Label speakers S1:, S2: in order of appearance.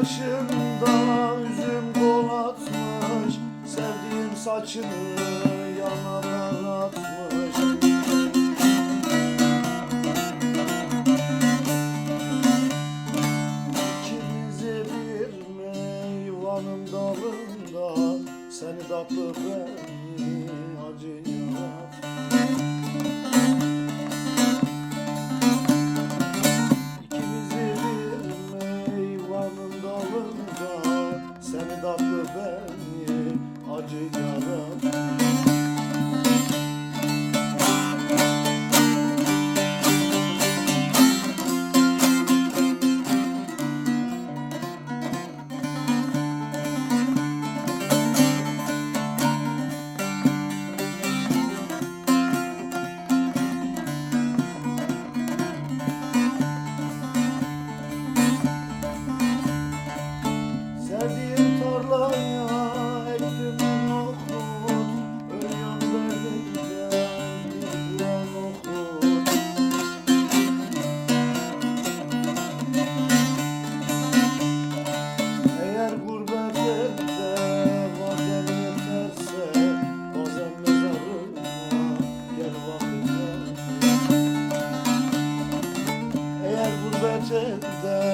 S1: başında üzüm kol atmış Sevdiğim saçını yanara atmış. İkimizi bir meyvanın dalında Seni tatlı beni acıyı acıya üzerinden